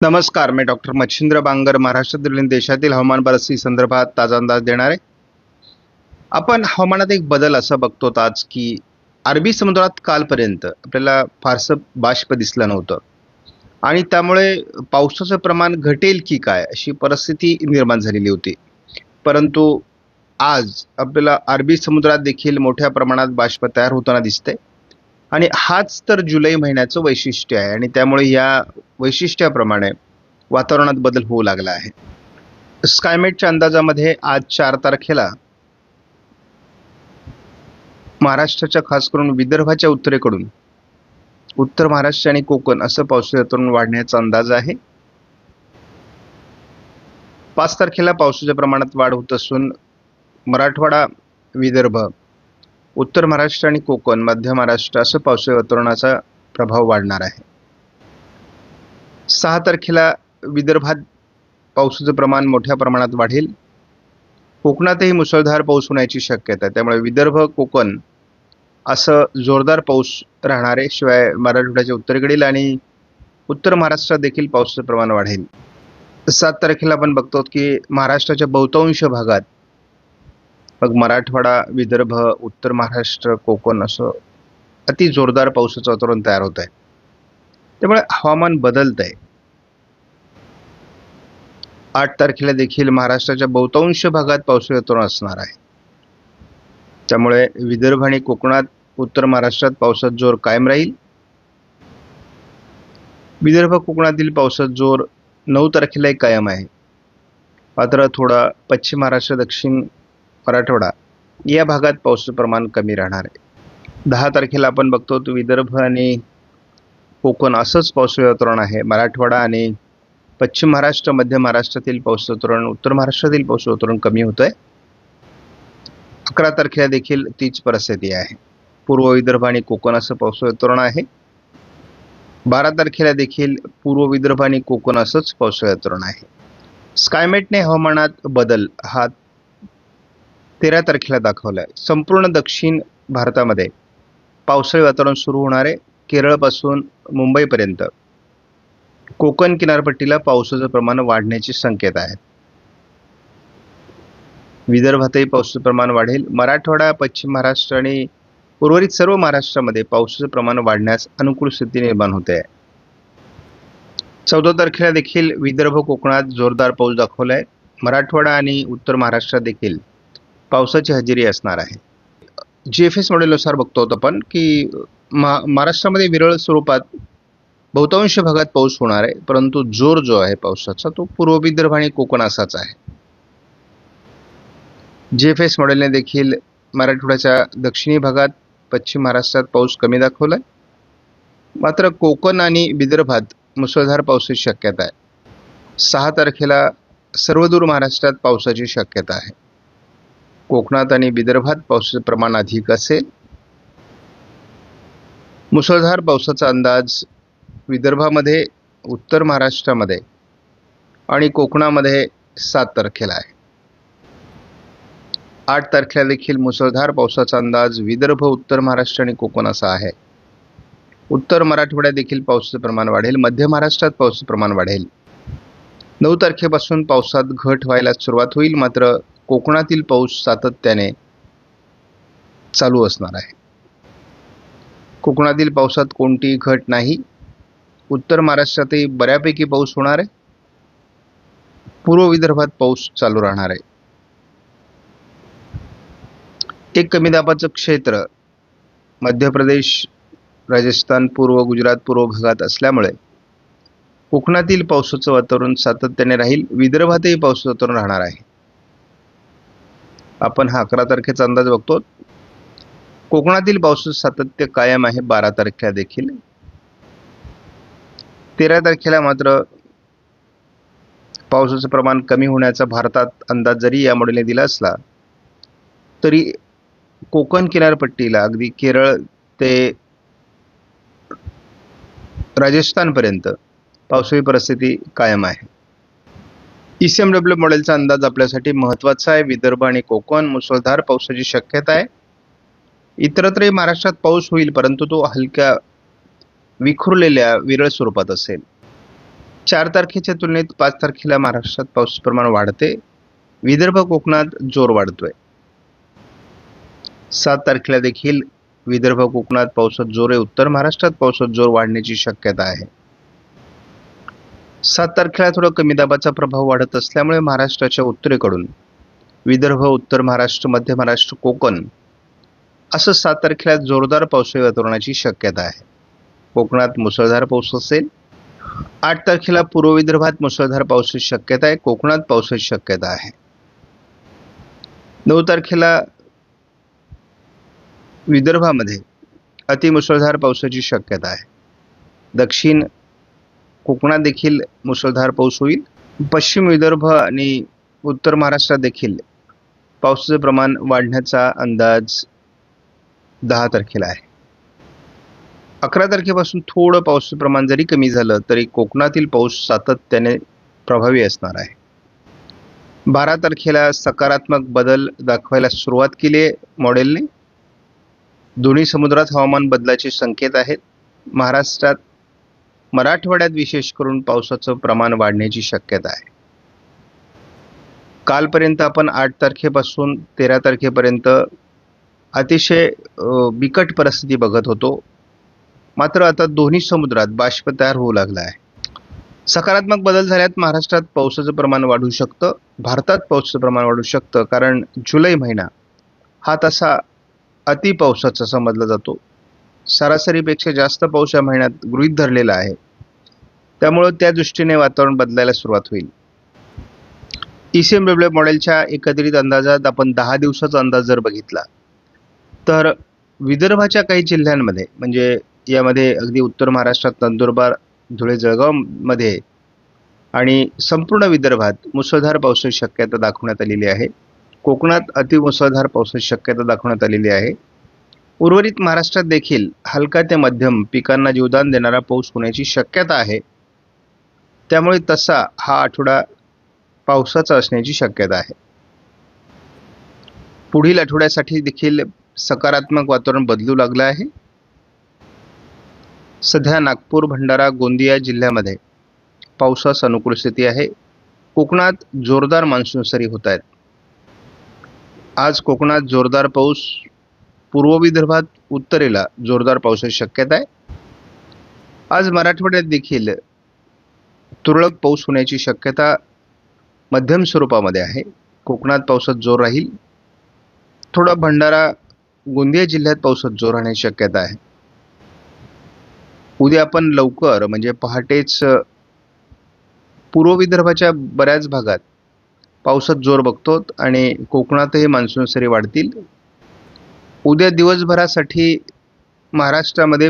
नमस्कार मी डॉक्टर मच्छिंद्र बांगर महाराष्ट्रातील देशातील हवामान परिस्थिती संदर्भात ताजा अंदाज देणार. आहे आपण हवामानात एक बदल असं बघतो आज की अरबी समुद्रात कालपर्यंत आपल्याला फारसं बाष्प दिसलं नव्हतं. आणि त्यामुळे पावसाचं प्रमाण घटेल की काय अशी परिस्थिती निर्माण झालेली होती. परंतु आज आपल्याला अरबी समुद्रात देखील मोठ्या प्रमाणात बाष्प तयार होताना दिसते आणि हाच तर जुलै महिन्याचं वैशिष्ट्य आहे आणि त्यामुळे या वैशिष्ट्याप्रमाणे वातावरणात बदल होऊ लागला आहे. स्कायमेटच्या अंदाजामध्ये आज चार तारखेला महाराष्ट्राच्या खास करून विदर्भाच्या उत्तरेकडून उत्तर महाराष्ट्र आणि कोकण असं पावसाचं वातावरण वाढण्याचा अंदाज आहे. पाच तारखेला पावसाच्या प्रमाणात वाढ होत असून मराठवाडा विदर्भ उत्तर महाराष्ट्र आणि कोकण मध्य महाराष्ट्र असं पावसाळी वातावरणाचा प्रभाव वाढणार आहे. सहा तारखेला विदर्भात पावसाचं प्रमाण मोठ्या प्रमाणात वाढेल. कोकणातही मुसळधार पाऊस होण्याची शक्यता आहे. त्यामुळे विदर्भ कोकण असं जोरदार पाऊस राहणार आहे. शिवाय मराठवाड्याच्या उत्तरेकडील आणि उत्तर महाराष्ट्रात देखील पावसाचं प्रमाण वाढेल. सात तारखेला आपण बघतो की महाराष्ट्राच्या बहुतांश भागात मग मराठवाडा विदर्भ उत्तर महाराष्ट्र कोकण असं अति जोरदार पावसाचं वातावरण तयार होत आहे त्यामुळे हवामान बदलत आहे आठ तारखेला देखील महाराष्ट्राच्या बहुतांश भागात पावसाळी वातावरण असणार आहे. त्यामुळे विदर्भ आणि कोकणात उत्तर महाराष्ट्रात पावसात जोर कायम राहील. विदर्भ कोकणातील पावसात जोर नऊ तारखेलाही कायम आहे. मात्र थोडा पश्चिम महाराष्ट्र दक्षिण मराठवाडा या भागात पावसाचं प्रमाण कमी राहणार आहे. दहा तारखेला आपण बघतो तो विदर्भ आणि कोकण असंच पावसाळी वातावरण आहे. मराठवाडा आणि पश्चिम महाराष्ट्र मध्य महाराष्ट्रातील पावसाचं वातावरण उत्तर महाराष्ट्रातील पावसाचं वातावरण कमी होतं आहे अकरा तारखेला देखील तीच परिस्थिती आहे. पूर्व विदर्भ आणि कोकण असं पाऊस वातावरण आहे. बारा तारखेला देखील पूर्व विदर्भ आणि कोकण असंच पावसाळी वातावरण आहे. स्कायमेटने हवामानात बदल हा तेरा तारखेला दाखवला आहे संपूर्ण दक्षिण भारतामध्ये पावसाळी वातावरण सुरू होणार आहे. केरळपासून मुंबईपर्यंत. कोकण किनारपट्टीला पावसाचं प्रमाण वाढण्याची संकेत आहेत. विदर्भातही पावसाचं प्रमाण वाढेल. मराठवाडा पश्चिम महाराष्ट्र आणि उर्वरित सर्व महाराष्ट्रामध्ये पावसाचं प्रमाण वाढण्यास अनुकूल स्थिती निर्माण होते. आहे चौदा तारखेला देखील विदर्भ कोकणात जोरदार पाऊस दाखवला आहे मराठवाडा आणि उत्तर महाराष्ट्रात देखील पावसाची हजेरी असणार आहे. जी एफ एस मॉडेलनुसार बघतो होतो आपण की महा महाराष्ट्रामध्ये विरळ स्वरूपात बहुतांश भागात पाऊस होणार आहे परंतु जोर जो आहे पावसाचा तो पूर्व विदर्भ आणि कोकण असाच आहे जी एफ एस मॉडेलने देखील मराठवाड्याच्या दक्षिणी भागात पश्चिम महाराष्ट्रात पाऊस कमी दाखवला आहे मात्र कोकण आणि विदर्भात मुसळधार पावसाची शक्यता आहे. सहा तारखेला सर्वदूर महाराष्ट्रात पावसाची शक्यता आहे. कोकणात आणि विदर्भात पावसाचं प्रमाण अधिक असेल. मुसळधार पावसाचा अंदाज विदर्भामध्ये उत्तर महाराष्ट्रामध्ये आणि कोकणामध्ये सात तारखेला आहे. आठ तारखेला देखील मुसळधार पावसाचा अंदाज विदर्भ उत्तर महाराष्ट्र आणि कोकण असा आहे. उत्तर मराठवाड्यात देखील पावसाचं प्रमाण वाढेल. मध्य महाराष्ट्रात पावसाचं प्रमाण वाढेल. नऊ तारखेपासून पावसात घट व्हायला सुरुवात होईल. मात्र कोकणातील पाऊस सातत्याने चालू असणार आहे. कोकणातील पावसात कोणतीही घट नाही. उत्तर महाराष्ट्रातही बऱ्यापैकी पाऊस होणार आहे. पूर्व विदर्भात पाऊस चालू राहणार आहे. एक कमी दाबाचं क्षेत्र मध्य प्रदेश राजस्थान पूर्व गुजरात पूर्व भागात असल्यामुळे कोकणातील पावसाचं वातावरण सातत्याने राहील. विदर्भातही पावसाचं वातावरण राहणार आहे. आपण हा अकरा तारखेचा अंदाज बघतो. कोकणातील पावसाचं सातत्य कायम आहे बारा तारखेला देखील. तेरा तारखेला मात्र पावसाचं प्रमाण कमी होण्याचा भारतात अंदाज जरी या मॉडेलने दिला असला तरी कोकण किनारपट्टीला अगदी केरळ ते राजस्थानपर्यंत पावसाळी परिस्थिती कायम आहे. ई सी एम डब्ल्यू मॉडेलचा अंदाज आपल्यासाठी महत्त्वाचा आहे. विदर्भ आणि कोकण मुसळधार पावसाची शक्यता आहे. इतरत्रही महाराष्ट्रात पाऊस होईल परंतु तो हलक्या विखुरलेल्या विरळ स्वरूपात असेल. चार तारखेच्या तुलनेत पाच तारखेला महाराष्ट्रात पाऊस प्रमाण वाढते. विदर्भ कोकणात जोर वाढतोय. सात तारखेला देखील विदर्भ कोकणात पावसात जोर आहे. उत्तर महाराष्ट्रात पावसात जोर वाढण्याची शक्यता आहे. सात तारखेला थोडा कमी दाबाचा प्रभाव वाढत असल्यामुळे महाराष्ट्राच्या उत्तरेकडून विदर्भ उत्तर महाराष्ट्र मध्य महाराष्ट्र कोकण असं सात तारखेला जोरदार पावसाळी वातावरणाची शक्यता आहे. कोकणात मुसळधार पाऊस असेल. आठ तारखेला पूर्व विदर्भात मुसळधार पावसाची शक्यता आहे. कोकणात पावसाची शक्यता आहे. नऊ तारखेला विदर्भामध्ये अतिमुसळधार पावसाची शक्यता आहे. दक्षिण कोकणात देखील मुसळधार पाऊस होईल. पश्चिम विदर्भ आणि उत्तर महाराष्ट्रात देखील पावसाचं प्रमाण वाढण्याचा अंदाज दहा तारखेला आहे. अकरा तारखेपासून थोडं पावसाचं प्रमाण जरी कमी झालं तरी कोकणातील पाऊस सातत्याने प्रभावी असणार आहे. बारा तारखेला सकारात्मक बदल दाखवायला सुरुवात केली आहे मॉडेलने. दोन्ही समुद्रात हवामान बदलाचे संकेत आहेत. महाराष्ट्रात मराठवाड्यात विशेष करून पावसाचं प्रमाण वाढण्याची शक्यता आहे. कालपर्यंत आपण आठ तारखेपासून तेरा तारखेपर्यंत अतिशय बिकट परिस्थिती बघत होतो. मात्र आता दोन्ही समुद्रात बाष्प तयार होऊ लागला आहे. सकारात्मक बदल झाल्यात महाराष्ट्रात पावसाचं प्रमाण वाढू शकतं. भारतात पावसाचं प्रमाण वाढू शकतं. कारण जुलै महिना हा तसा अतिपावसाचा समजला जातो. सरासरीपेक्षा जास्त पाऊस या महिन्यात गृहीत धरलेला आहे. त्यामुळं त्या दृष्टीने वातावरण बदलायला सुरुवात होईल. ई सी एम डब्ल्यू मॉडेलच्या एकत्रित अंदाजात आपण दहा दिवसाचा अंदाज जर बघितला तर विदर्भाच्या काही जिल्ह्यांमध्ये म्हणजे यामध्ये अगदी उत्तर महाराष्ट्रात नंदुरबार धुळे जळगावमध्ये आणि संपूर्ण विदर्भात मुसळधार पावसाची शक्यता दाखवण्यात आलेली आहे. कोकणात अतिमुसळधार पावसाची शक्यता दाखवण्यात आलेली आहे. उर्वरित महाराष्ट्रात देखील हलका ते मध्यम पिकांना जीवदान देणारा पाऊस होण्याची शक्यता आहे. त्यामुळे तसा हा आठवडा पावसाचा असण्याची शक्यता आहे. पुढील आठवड्यासाठी देखील सकारात्मक वातावरण बदलू लागलं आहे. सध्या नागपूर भंडारा गोंदिया जिल्ह्यामध्ये पावसास अनुकूल स्थिती आहे. कोकणात जोरदार मान्सून सरी होत आहेत. आज कोकणात जोरदार पाऊस पूर्व विदर्भात उत्तरेला जोरदार पावसाची शक्यता आहे. आज मराठवाड्यात देखील तुरळक पाऊस होण्याची शक्यता मध्यम स्वरूपामध्ये आहे. कोकणात पावसात जोर राहील. थोडा भंडारा गोंदिया जिल्ह्यात पावसात जोर राहण्याची शक्यता आहे. उद्या आपण लवकर म्हणजे पहाटेच पूर्व विदर्भाच्या बऱ्याच भागात पावसात जोर बघतो आणि कोकणातही मान्सून सरी वाढतील. उद्या दिवसभरासाठी महाराष्ट्रामध्ये